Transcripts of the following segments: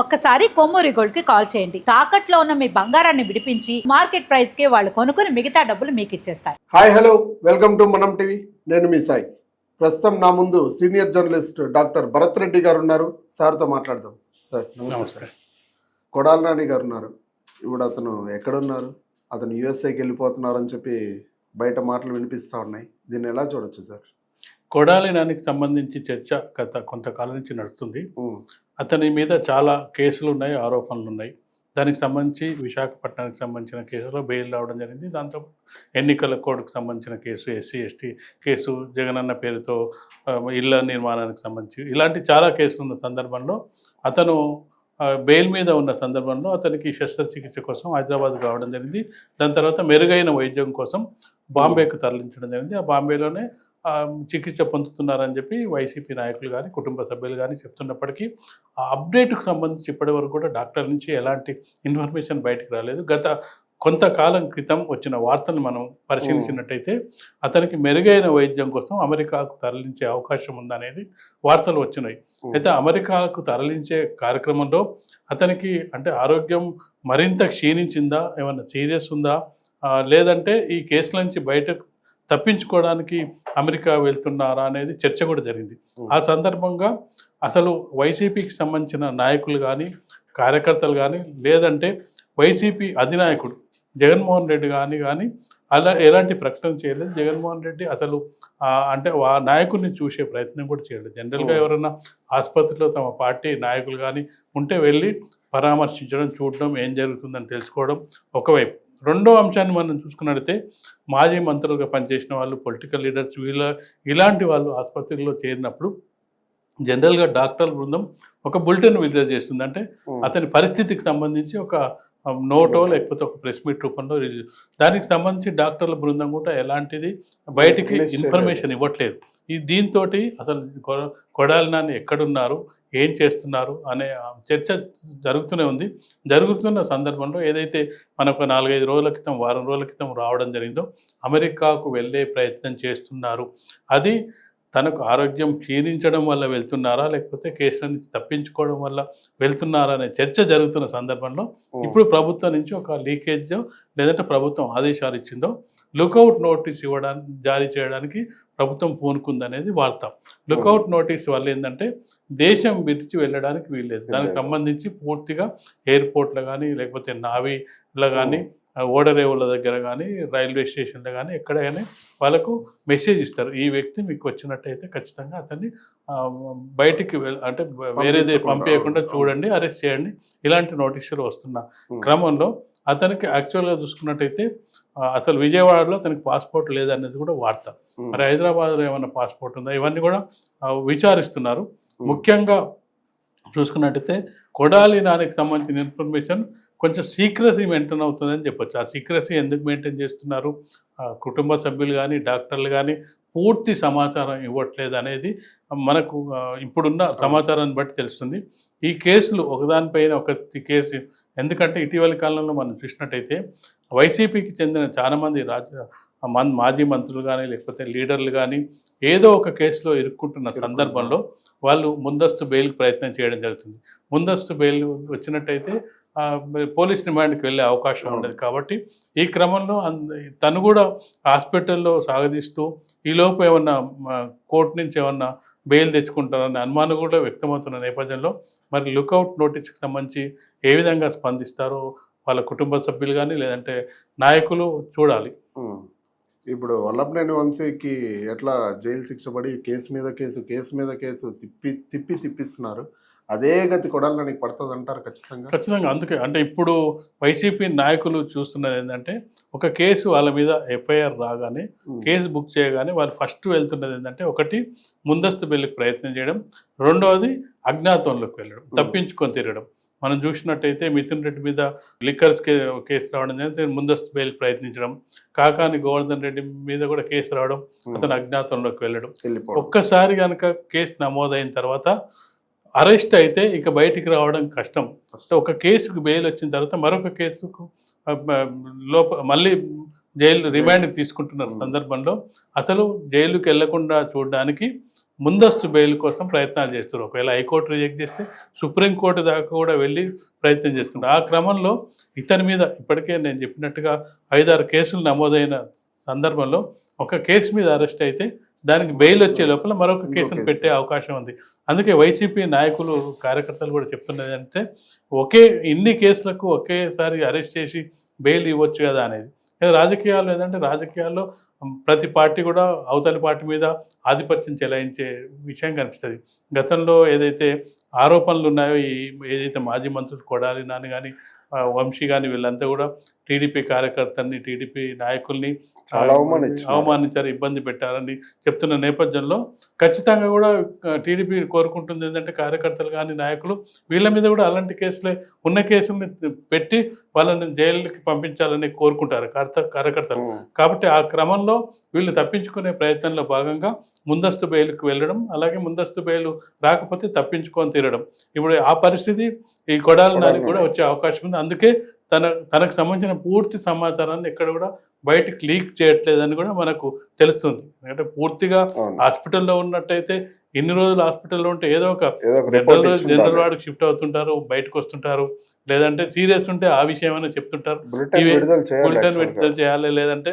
ఒక్కసారి కొమ్మూరి గోల్డ్కి కాల్ చేయండి. తాకట్లో ఉన్న మీ బంగారాన్ని విడిపించి మార్కెట్ ప్రైస్కి వాళ్ళు కొనుక్కుని మిగతా డబ్బులు మీకు ఇచ్చేస్తారు. Hi hello. Welcome to Manam TV. నేను మీ సాయి. ప్రస్తుతం నా ముందు senior journalist doctor Bharat Reddy garu ఉన్నారు. సార్తో మాట్లాడదాం. సార్ నమస్తే కొడాల నాని గారు ఉన్నారు. ఇప్పుడు అతను ఎక్కడున్నారు? అతను యుఎస్ఐకి వెళ్ళిపోతున్నారు అని చెప్పి బయట మాటలు వినిపిస్తూ ఉన్నాయి. దీన్ని ఎలా చూడొచ్చు సార్? కొడాలి నానికి సంబంధించి చర్చ గత కొంతకాలం నుంచి నడుస్తుంది. అతని మీద చాలా కేసులు ఉన్నాయి ఆరోపణలు ఉన్నాయి దానికి సంబంధించి విశాఖపట్నానికి సంబంధించిన కేసులో బెయిల్ రావడం జరిగింది. దాంతో ఎన్నికల కోడ్కు సంబంధించిన case SC ST case Jagananna పేరుతో ఇళ్ళ నిర్మాణానికి సంబంధించి ఇలాంటి చాలా కేసులు ఉన్న సందర్భంలో అతను బెయిల్ మీద ఉన్న సందర్భంలో అతనికి శస్త్రచికిత్స కోసం హైదరాబాద్ రావడం జరిగింది. దాని తర్వాత మెరుగైన వైద్యం కోసం బాంబేకు తరలించడం జరిగింది. ఆ బాంబేలోనే చికిత్స పొందుతున్నారని చెప్పి వైసీపీ నాయకులు కానీ కుటుంబ సభ్యులు కానీ చెప్తున్నప్పటికీ ఆ అప్డేట్కు సంబంధించి ఇప్పటి వరకు కూడా డాక్టర్ నుంచి ఎలాంటి ఇన్ఫర్మేషన్ బయటకు రాలేదు. గత కొంతకాలం క్రితం వచ్చిన వార్తను మనం పరిశీలించినట్టయితే అతనికి మెరుగైన వైద్యం కోసం అమెరికాకు తరలించే అవకాశం ఉందనేది వార్తలు వచ్చినాయి. అయితే అమెరికాకు తరలించే కార్యక్రమంలో అతనికి అంటే ఆరోగ్యం మరింత క్షీణించిందా? ఏమన్నా సీరియస్ ఉందా? లేదంటే ఈ కేసుల నుంచి బయటకు తప్పించుకోవడానికి అమెరికా వెళ్తున్నారా అనేది చర్చ కూడా జరిగింది. ఆ సందర్భంగా అసలు వైసీపీకి సంబంధించిన నాయకులు కానీ కార్యకర్తలు కానీ లేదంటే వైసీపీ అధినాయకుడు జగన్మోహన్ రెడ్డి కానీ కానీ అలా ఎలాంటి ప్రకటన చేయలేదు. జగన్మోహన్ రెడ్డి అసలు అంటే ఆ నాయకుడిని చూసే ప్రయత్నం కూడా చేయలేదు. జనరల్గా. ఎవరైనా ఆసుపత్రిలో తమ పార్టీ నాయకులు కానీ ఉంటే వెళ్ళి పరామర్శించడం చూడడం ఏం జరుగుతుందని తెలుసుకోవడం ఒకవైపు. రెండో అంశాన్ని మనం చూసుకున్నట్టయితే మాజీ మంత్రులుగా పనిచేసిన వాళ్ళు పొలిటికల్ లీడర్స్ వీళ్ళ ఇలాంటి వాళ్ళు ఆసుపత్రిలో చేరినప్పుడు జనరల్గా డాక్టర్ల బృందం ఒక బులెటిన్ విడుదల చేస్తుంది. అంటే అతని పరిస్థితికి సంబంధించి ఒక నోటో లేకపోతే ఒక ప్రెస్ మీట్ రూపంలో రిలీజ్ దానికి సంబంధించి డాక్టర్ల బృందం కూడా ఎలాంటిది బయటికి ఇన్ఫర్మేషన్ ఇవ్వట్లేదు. ఈ దీంతో అసలు కొడాలి నాని ఎక్కడున్నారు? ఏం చేస్తున్నారు? అనే చర్చ జరుగుతూనే ఉంది. జరుగుతున్న సందర్భంలో ఏదైతే మనకు నాలుగైదు రోజుల క్రితం వారం రోజుల క్రితం రావడం జరిగిందో అమెరికాకు వెళ్ళే ప్రయత్నం చేస్తున్నారు. అది తనకు ఆరోగ్యం క్షీణించడం వల్ల వెళ్తున్నారా? లేకపోతే కేసుల నుంచి తప్పించుకోవడం వల్ల వెళ్తున్నారా అనే చర్చ జరుగుతున్న సందర్భంలో ఇప్పుడు ప్రభుత్వం నుంచి ఒక లీకేజ్ లేదంటే ప్రభుత్వం ఆదేశాలు ఇచ్చిందో లుకౌట్ నోటీస్ ఇవ్వడానికి జారీ చేయడానికి ప్రభుత్వం పూనుకుందనేది వార్త. లుకౌట్ నోటీస్ వల్ల ఏంటంటే దేశం విడిచి వెళ్ళడానికి వీల్లేదు. దానికి సంబంధించి పూర్తిగా ఎయిర్పోర్ట్లో కానీ లేకపోతే నావీలో కానీ ఓడరేవుల దగ్గర కానీ రైల్వే స్టేషన్లో కానీ ఎక్కడ కానీ వాళ్ళకు మెసేజ్ ఇస్తారు. ఈ వ్యక్తి మీకు వచ్చినట్టయితే ఖచ్చితంగా అతన్ని బయటికి అంటే వేరే దే- పంపించకుండా. చూడండి అరెస్ట్ చేయండి. ఇలాంటి నోటీసులు వస్తున్న క్రమంలో అతనికి యాక్చువల్గా చూసుకున్నట్టయితే అసలు విజయవాడలో అతనికి పాస్పోర్ట్ లేదనేది కూడా వార్త. మరి హైదరాబాద్లో ఏమైనా పాస్పోర్ట్ ఉందా? ఇవన్నీ కూడా విచారిస్తున్నారు. ముఖ్యంగా చూసుకున్నట్టయితే కొడాలి నానికి సంబంధించిన ఇన్ఫర్మేషన్ కొంచెం సీక్రసీ మెయింటైన్ అవుతుందని చెప్పొచ్చు. ఆ సీక్రసీ ఎందుకు మెయింటైన్ చేస్తున్నారు? కుటుంబ సభ్యులు కానీ డాక్టర్లు కానీ పూర్తి సమాచారం ఇవ్వట్లేదు అనేది మనకు ఇప్పుడున్న సమాచారాన్ని బట్టి తెలుస్తుంది. ఈ కేసులు ఒకదానిపైన ఒక కేసు ఎందుకంటే ఇటీవలి కాలంలో మనం చూసినట్టయితే వైసీపీకి చెందిన చాలామంది రాజ మన్ మాజీ మంత్రులు కానీ లేకపోతే లీడర్లు కానీ ఏదో ఒక కేసులో ఇరుక్కుంటున్న సందర్భంలో వాళ్ళు ముందస్తు బెయిల్కి ప్రయత్నం చేయడం జరుగుతుంది. ముందస్తు బెయిల్ వచ్చినట్టయితే పోలీస్ రిమాండ్కి వెళ్ళే అవకాశం. ఉండదు కాబట్టి ఈ క్రమంలో తను కూడా హాస్పిటల్లో సాగదీస్తూ ఈలోపు ఏమన్నా కోర్టు నుంచి ఏమన్నా బెయిల్ తెచ్చుకుంటారనే అనుమానం కూడా వ్యక్తమవుతున్న నేపథ్యంలో మరి లుకౌట్ నోటీస్కి సంబంధించి ఏ విధంగా స్పందిస్తారో వాళ్ళ కుటుంబ సభ్యులు కానీ లేదంటే నాయకులు చూడాలి. ఇప్పుడు వల్లభనేని వంశీకి ఎట్లా జైలు శిక్ష పడి కేసు మీద కేసు కేసు మీద కేసు తిప్పి తిప్పి తిప్పిస్తున్నారు అదే గతి కొడాలి నానికి పడుతుంది అంటారు ఖచ్చితంగా? ఖచ్చితంగా. అందుకే అంటే ఇప్పుడు వైసీపీ నాయకులు చూస్తున్నది ఏంటంటే ఒక కేసు వాళ్ళ మీద ఎఫ్ఐఆర్ రాగానే కేసు బుక్ చేయగానే వాళ్ళు ఫస్ట్ వెళ్తున్నది ఏంటంటే ఒకటి ముందస్తు బెయిల్కి ప్రయత్నం చేయడం రెండవది అజ్ఞాతంలోకి వెళ్ళడం తప్పించుకొని తిరగడం. మనం చూసినట్టయితే మిథున్ రెడ్డి మీద లిక్కర్స్ కే కేసు రావడం జరిగితే ముందస్తు బెయిల్కి ప్రయత్నించడం కాకాని గోవర్ధన్ రెడ్డి మీద కూడా కేసు రావడం అతను అజ్ఞాతంలోకి వెళ్ళడం. ఒక్కసారి కనుక కేసు నమోదైన తర్వాత అరెస్ట్ అయితే ఇక బయటికి రావడం కష్టం. సో ఒక కేసుకు బెయిల్ వచ్చిన తర్వాత మరొక కేసుకు లోప మళ్ళీ జైలు రిమాండ్కి తీసుకుంటున్న. సందర్భంలో అసలు జైలుకి వెళ్ళకుండా చూడడానికి ముందస్తు బెయిల్ కోసం ప్రయత్నాలు చేస్తున్నారు. ఒకవేళ హైకోర్టు రిజెక్ట్ చేస్తే సుప్రీంకోర్టు దాకా కూడా వెళ్ళి ప్రయత్నం చేస్తున్నారు. ఆ క్రమంలో ఇతని మీద ఇప్పటికే నేను చెప్పినట్టుగా ఐదారు కేసులు నమోదైన సందర్భంలో ఒక కేసు మీద అరెస్ట్ అయితే దానికి బెయిల్ వచ్చే లోపల మరొక కేసును కేసు. పెట్టే అవకాశం ఉంది. అందుకే వైసీపీ నాయకులు కార్యకర్తలు కూడా చెప్తున్నది అంటే ఒకే ఇన్ని కేసులకు ఒకేసారి అరెస్ట్ చేసి బెయిల్ ఇవ్వచ్చు కదా అనేది. రాజకీయాల్లో ఏంటంటే రాజకీయాల్లో ప్రతి పార్టీ కూడా అవతలి పార్టీ మీద ఆధిపత్యం చెలాయించే విషయం కనిపిస్తుంది. గతంలో ఏదైతే ఆరోపణలు ఉన్నాయో ఈ ఏదైతే మాజీ మంత్రులు కొడాలి నాని కానీ వంశీ కానీ వీళ్ళంతా కూడా టీడీపీ కార్యకర్తల్ని టీడీపీ నాయకుల్ని చాలా అవమానించారు. అవమానించారు ఇబ్బంది పెట్టారని చెప్తున్న నేపథ్యంలో ఖచ్చితంగా కూడా టీడీపీ కోరుకుంటుంది ఏంటంటే కార్యకర్తలు కానీ నాయకులు వీళ్ళ మీద కూడా అలాంటి కేసులే ఉన్న కేసుల్ని పెట్టి వాళ్ళని జైలుకి పంపించాలని కోరుకుంటారు కార్త- కార్యకర్తలు. కాబట్టి ఆ క్రమంలో వీళ్ళు తప్పించుకునే ప్రయత్నంలో భాగంగా ముందస్తు బెయిల్కి వెళ్ళడం అలాగే ముందస్తు బెయిల్ రాకపోతే తప్పించుకొని తీరడం ఇప్పుడు ఆ పరిస్థితి ఈ కొడాలి నానికి కూడా వచ్చే అవకాశం ఉంది అందుకే తన తనకు సంబంధించిన పూర్తి సమాచారాన్ని ఎక్కడ కూడా బయటకు లీక్ చేయట్లేదని కూడా మనకు తెలుస్తుంది. ఎందుకంటే పూర్తిగా హాస్పిటల్లో ఉన్నట్టయితే ఇన్ని రోజులు హాస్పిటల్లో ఉంటే ఏదో ఒక జనరల్ జనరల్ వార్డుకి షిఫ్ట్ అవుతుంటారు బయటకు వస్తుంటారు లేదంటే సీరియస్ ఉంటే ఆ విషయం అయినా చెప్తుంటారు. బులెటిన్ విడుదల చేయాలి లేదంటే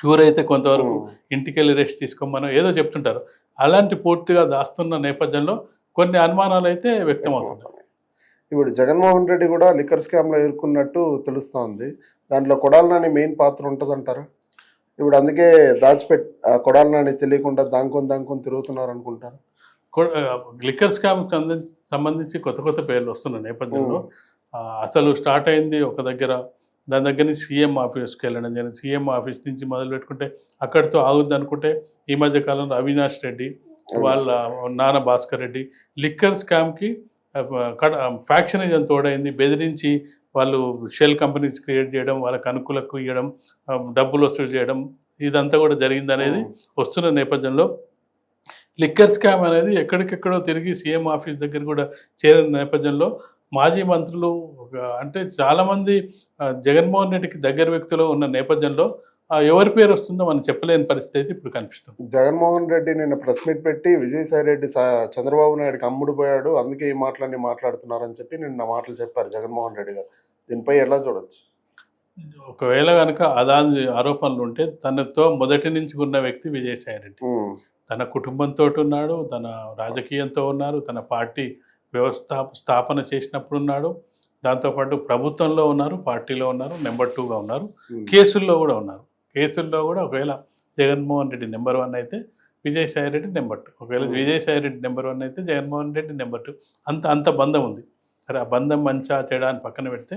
క్యూర్ అయితే కొంతవరకు. ఇంటికి వెళ్ళి రెస్ట్ తీసుకోమనో ఏదో చెప్తుంటారు. అలాంటి పూర్తిగా దాస్తున్న నేపథ్యంలో కొన్ని అనుమానాలు అయితే వ్యక్తం అవుతున్నాయి ఇప్పుడు జగన్మోహన్ రెడ్డి కూడా లిక్కర్ స్కామ్లో ఎదుర్కొన్నట్టు తెలుస్తోంది. దాంట్లో కొడాలని మెయిన్ పాత్ర ఉంటదంటారా? ఇప్పుడు అందుకే దాచిపెట్ కొడాలని తెలియకుండా దాంకొని దాంకొని తిరుగుతున్నారు అనుకుంటారు? లిక్కర్ స్కామ్ సంబంధించి కొత్త కొత్త పేర్లు వస్తున్న నేపథ్యంలో అసలు స్టార్ట్ అయింది ఒక దగ్గర దాని దగ్గర నుంచి సీఎం ఆఫీస్కి వెళ్ళడం జరిగింది. సీఎం ఆఫీస్ నుంచి మొదలు పెట్టుకుంటే అక్కడితో ఆగుద్ది అనుకుంటే ఈ మధ్య కాలంలో అవినాష్ రెడ్డి వాళ్ళ నాన్న భాస్కర్ రెడ్డి లిక్కర్ స్కామ్కి ఫ్యాక్షనిజం తోడైంది బెదిరించి వాళ్ళు షెల్ కంపెనీస్ క్రియేట్ చేయడం వాళ్ళకి అనుకూలకు ఇవ్వడం డబ్బులు వసూలు చేయడం ఇదంతా కూడా జరిగింది అనేది వస్తున్న నేపథ్యంలో లిక్కర్ స్కామ్ అనేది ఎక్కడికెక్కడో తిరిగి సీఎం ఆఫీస్ దగ్గర కూడా చేరిన నేపథ్యంలో మాజీ మంత్రులు అంటే చాలామంది జగన్మోహన్ రెడ్డికి దగ్గర వ్యక్తులు ఉన్న నేపథ్యంలో ఎవరి పేరు వస్తుందో మనం చెప్పలేని పరిస్థితి అయితే ఇప్పుడు కనిపిస్తుంది. జగన్మోహన్ రెడ్డి నిన్న ప్రెస్ మీట్ పెట్టి విజయసాయి రెడ్డి చంద్రబాబు నాయుడుకి అమ్ముడు పోయాడు అందుకే ఈ మాటలన్నీ మాట్లాడుతున్నారని చెప్పి నిన్న మాటలు చెప్పారు జగన్మోహన్ రెడ్డి గారు. దీనిపై ఎలా చూడొచ్చు? ఒకవేళ కనుక అదాని ఆరోపణలు ఉంటే తనతో మొదటి నుంచి ఉన్న వ్యక్తి విజయసాయి రెడ్డి. తన కుటుంబంతో ఉన్నాడు తన రాజకీయంతో ఉన్నారు తన పార్టీ వ్యవస్థ స్థాపన చేసినప్పుడు ఉన్నాడు దాంతోపాటు ప్రభుత్వంలో ఉన్నారు పార్టీలో ఉన్నారు నెంబర్ టూగా ఉన్నారు. కేసుల్లో కూడా ఉన్నారు. కేసుల్లో కూడా ఒకవేళ జగన్మోహన్ రెడ్డి నెంబర్ వన్ అయితే విజయసాయి రెడ్డి నెంబర్ టూ. ఒకవేళ Hmm. Vijayasai Reddy number one అయితే జగన్మోహన్ రెడ్డి నెంబర్ టూ. అంత అంత బంధం ఉంది. సరే ఆ బంధం మంచా చెడా అని పక్కన పెడితే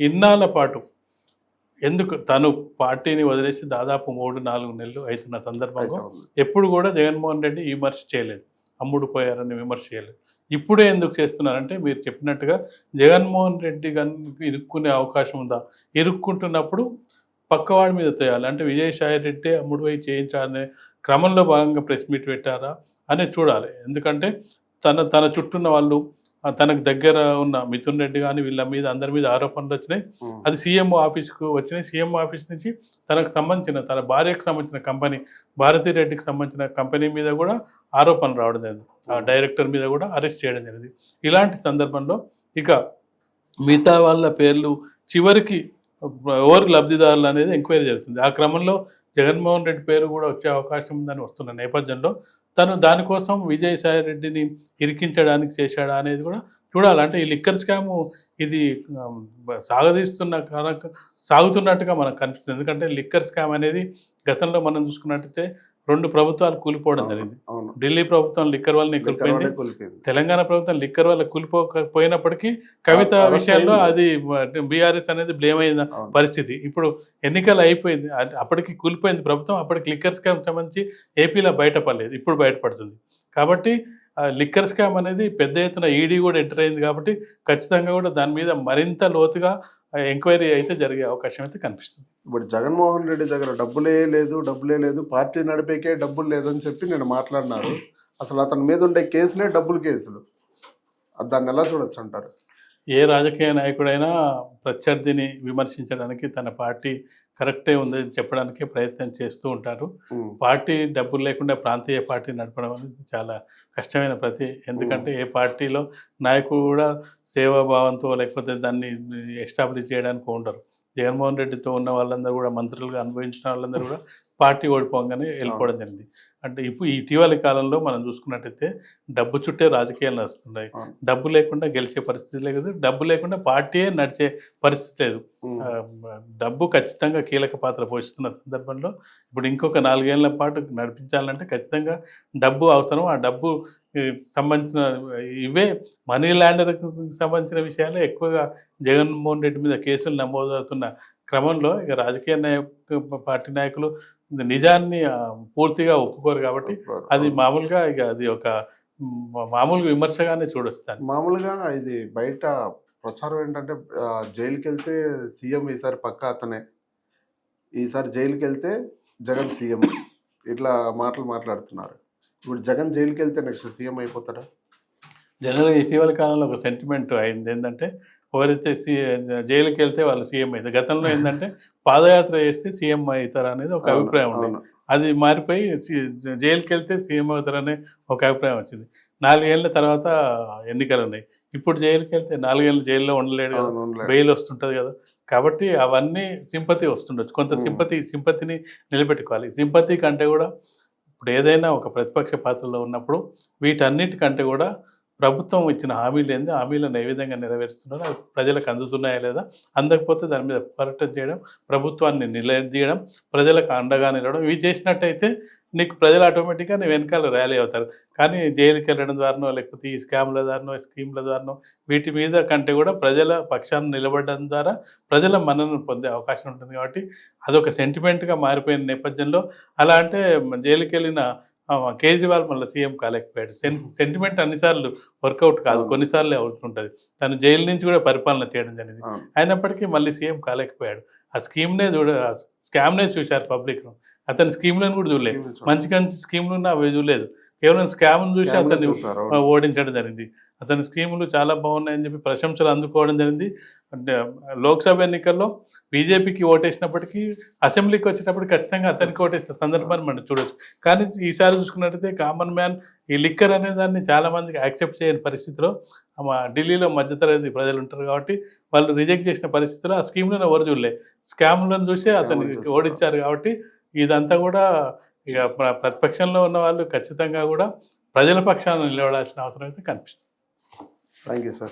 ఇన్నాళ్ళ పాటు ఎందుకు తను పార్టీని వదిలేసి దాదాపు మూడు నాలుగు నెలలు అవుతున్న సందర్భంలో. ఎప్పుడు కూడా జగన్మోహన్ రెడ్డి విమర్శ చేయలేదు. అమ్ముడు పోయారని విమర్శ చేయలేదు. ఇప్పుడే ఎందుకు చేస్తున్నారంటే మీరు చెప్పినట్టుగా జగన్మోహన్ రెడ్డి కనుక ఇరుక్కునే అవకాశం ఉందా? ఇరుక్కుంటున్నప్పుడు పక్కవాడి మీద తేయాలి. అంటే విజయసాయి రెడ్డి అమ్ముడు పోయి చేయించాలనే క్రమంలో భాగంగా ప్రెస్ మీట్ పెట్టారా అనేది చూడాలి. ఎందుకంటే తన తన చుట్టూన్న వాళ్ళు తనకు దగ్గర ఉన్న మిథున్ రెడ్డి కానీ వీళ్ళ మీద అందరి మీద ఆరోపణలు వచ్చినాయి. అది సీఎం ఆఫీస్కు వచ్చినాయి. సీఎం ఆఫీస్ నుంచి తనకు సంబంధించిన తన భార్యకు సంబంధించిన కంపెనీ భారతీ రెడ్డికి సంబంధించిన కంపెనీ మీద కూడా ఆరోపణలు రావడం జరిగింది ఆ డైరెక్టర్ మీద కూడా అరెస్ట్ చేయడం జరిగింది. ఇలాంటి సందర్భంలో ఇక మిగతా వాళ్ళ పేర్లు చివరికి ఎవరు లబ్ధిదారులు అనేది ఎంక్వైరీ జరుగుతుంది. ఆ క్రమంలో జగన్మోహన్ రెడ్డి పేరు కూడా వచ్చే అవకాశం ఉందని వస్తున్న నేపథ్యంలో తను దానికోసం విజయసాయి రెడ్డిని ఇరికించడానికి చేశాడా అనేది కూడా చూడాలి. అంటే ఈ లిక్కర్ స్కాము ఇది సాగదీస్తున్న కనుక సాగుతున్నట్టుగా మనకు కనిపిస్తుంది. ఎందుకంటే లిక్కర్ స్కామ్ అనేది గతంలో మనం చూసుకున్నట్టయితే రెండు ప్రభుత్వాలు కూలిపోవడం జరిగింది. ఢిల్లీ ప్రభుత్వం లిక్కర్ వల్ల లిక్కర్ కూలిపోయింది. తెలంగాణ ప్రభుత్వం లిక్కర్ వల్ల కూలిపోకపోయినప్పటికీ కవిత ఆ, arrest విషయంలో అయింది. అది బీఆర్ఎస్ అనేది బ్లేమ్ అయిన. పరిస్థితి. ఇప్పుడు ఎన్నికలు అయిపోయింది. అప్పటికి కూలిపోయింది ప్రభుత్వం. అప్పటికి లిక్కర్ స్కామ్ సంబంధించి ఏపీలో బయటపడలేదు. ఇప్పుడు బయటపడుతుంది. కాబట్టి ఆ, లిక్కర్ స్కామ్ అనేది పెద్ద ఎత్తున ఈడీ కూడా ఎంటర్ అయింది కాబట్టి ఖచ్చితంగా కూడా దాని మీద మరింత లోతుగా ఎంక్వైరీ అయితే జరిగే అవకాశం అయితే కనిపిస్తుంది. ఇప్పుడు జగన్మోహన్ రెడ్డి దగ్గర డబ్బులే లేదు డబ్బులే లేదు పార్టీ నడిపేకే డబ్బులు లేదని చెప్పి నేను మాట్లాడినారు. అసలు అతని మీద ఉండే కేసులే డబ్బులు కేసులు. దాన్ని ఎలా చూడొచ్చు అంటారు? ఏ రాజకీయ నాయకుడైనా ప్రత్యర్థిని విమర్శించడానికి తన పార్టీ కరెక్టే ఉందని చెప్పడానికి ప్రయత్నం చేస్తూ ఉంటారు. పార్టీ డబ్బులు లేకుండా ప్రాంతీయ పార్టీ నడపడం అనేది చాలా కష్టమైన ప్రతి ఎందుకంటే ఏ పార్టీలో నాయకుడు కూడా సేవాభావంతో లేకపోతే దాన్ని ఎస్టాబ్లిష్ చేయడానికి ఉండరు. జగన్మోహన్ రెడ్డితో ఉన్న వాళ్ళందరూ కూడా మంత్రులుగా అనుభవించిన వాళ్ళందరూ కూడా పార్టీ ఓడిపోగానే వెళ్ళిపోవడం జరిగింది. అంటే ఇప్పుడు ఇటీవలి కాలంలో మనం చూసుకున్నట్టయితే డబ్బు చుట్టే రాజకీయాలు నడుస్తున్నాయి. డబ్బు లేకుండా గెలిచే పరిస్థితి లేదు డబ్బు లేకుండా పార్టీయే నడిచే పరిస్థితి లేదు. డబ్బు ఖచ్చితంగా కీలక పాత్ర పోషిస్తున్న సందర్భంలో ఇప్పుడు ఇంకొక నాలుగేళ్ళ పాటు నడిపించాలంటే ఖచ్చితంగా డబ్బు అవసరం. ఆ డబ్బు సంబంధించిన ఇవే మనీ ల్యాండర్కి సంబంధించిన విషయాలే ఎక్కువగా జగన్మోహన్ రెడ్డి మీద కేసులు నమోదవుతున్న క్రమంలో ఇక రాజకీయ నాయకు పార్టీ నాయకులు నిజాన్ని పూర్తిగా ఒప్పుకోరు కాబట్టి అది మామూలుగా ఇక అది ఒక మ్, మామూలు విమర్శగానే దాన్ని మామూలుగా ఇది బయట ప్రచారం ఏంటంటే జైలుకి వెళ్తే సీఎం ఈసారి పక్క అతనే. ఈసారి జైలుకి వెళ్తే జగన్ సీఎం. ఇట్లా మాటలు మాట్లాడుతున్నారు. ఇప్పుడు జగన్ జైలుకి వెళ్తే నెక్స్ట్ సీఎం అయిపోతాడా? జనరల్గా ఇటీవల కాలంలో ఒక సెంటిమెంట్ అయింది. ఏంటంటే ఎవరైతే సీ జైలుకి వెళ్తే వాళ్ళు సీఎం అవుతారు గతంలో ఏంటంటే పాదయాత్ర చేస్తే సీఎం అవుతారు అనేది ఒక అభిప్రాయం ఉంది. అది మారిపోయి జైలుకి వెళ్తే సీఎం అవుతారనే ఒక అభిప్రాయం వచ్చింది. నాలుగేళ్ళ తర్వాత ఎన్నికలు ఉన్నాయి. ఇప్పుడు జైలుకి వెళ్తే నాలుగేళ్ళు జైల్లో ఉండలేడు కదా. బెయిల్ వస్తుంటుంది కదా. కాబట్టి అవన్నీ సింపతి వస్తుండొచ్చు. కొంత. సింపతి సింపతిని నిలబెట్టుకోవాలి. సింపతి కంటే కూడా ఇప్పుడు ఏదైనా ఒక ప్రతిపక్ష పాత్రలో ఉన్నప్పుడు వీటన్నిటికంటే కూడా ప్రభుత్వం ఇచ్చిన హామీలు ఏంది? హామీలను ఏ విధంగా నెరవేరుస్తున్నారో? అవి ప్రజలకు అందుతున్నాయా లేదా? అందకపోతే దాని మీద పర్యటన చేయడం ప్రభుత్వాన్ని నిలదీయడం ప్రజలకు అండగా నిలవడం ఇవి చేసినట్టయితే నీకు ప్రజలు ఆటోమేటిక్గా నీ వెనకాల ర్యాలీ అవుతారు. కానీ జైలుకి వెళ్ళడం ద్వారానో లేకపోతే ఈ స్కామ్ల ద్వారానో స్కీమ్ల ద్వారానో వీటి మీద కంటే కూడా ప్రజల పక్షాన్ని నిలబడడం ద్వారా ప్రజల మన్నను పొందే అవకాశం ఉంటుంది. కాబట్టి అదొక సెంటిమెంట్గా మారిపోయిన నేపథ్యంలో అలా అంటే జైలుకి వెళ్ళిన కేజ్రీవాల్ మళ్ళీ సీఎం కాలేకపోయాడు సెన్ సెంటిమెంట్ అన్నిసార్లు వర్కౌట్ కాదు. కొన్నిసార్లు అవుతుంటుంది తను జైలు నుంచి కూడా పరిపాలన చేయడం జరిగింది. అయినప్పటికీ మళ్ళీ సీఎం కాలేకపోయాడు ఆ స్కీమ్నే చూడ స్కామ్నే చూశారు పబ్లిక్ అతని స్కీమ్లను కూడా చూడలేదు. మంచి మంచి స్కీమ్లు ఉన్నా అవి చూడలేదు కేవలం స్కామ్ను చూసి అతన్ని. ఓడించడం జరిగింది అతని స్కీములు చాలా బాగున్నాయని చెప్పి ప్రశంసలు అందుకోవడం జరిగింది. లోక్సభ ఎన్నికల్లో బీజేపీకి ఓటేసినప్పటికీ అసెంబ్లీకి వచ్చేటప్పుడు ఖచ్చితంగా అతనికి ఓటేసిన సందర్భాన్ని మనం చూడొచ్చు. కానీ ఈసారి చూసుకున్నట్టయితే కామన్ మ్యాన్ ఈ లిక్కర్ అనే దాన్ని చాలా మందికి యాక్సెప్ట్ చేయని పరిస్థితిలో మా ఢిల్లీలో మధ్యతరగతి ప్రజలు ఉంటారు కాబట్టి వాళ్ళు రిజెక్ట్ చేసిన పరిస్థితిలో ఆ స్కీమ్లను ఎవరు చూడలే. స్కామ్లను చూసి అతనికి. ఓడించారు కాబట్టి ఇదంతా కూడా ఇక ప్ర- ప్రతిపక్షంలో ఉన్న వాళ్ళు ఖచ్చితంగా కూడా ప్రజల పక్షాన నిలబడాల్సిన అవసరం అయితే కనిపిస్తుంది. Thank you, sir.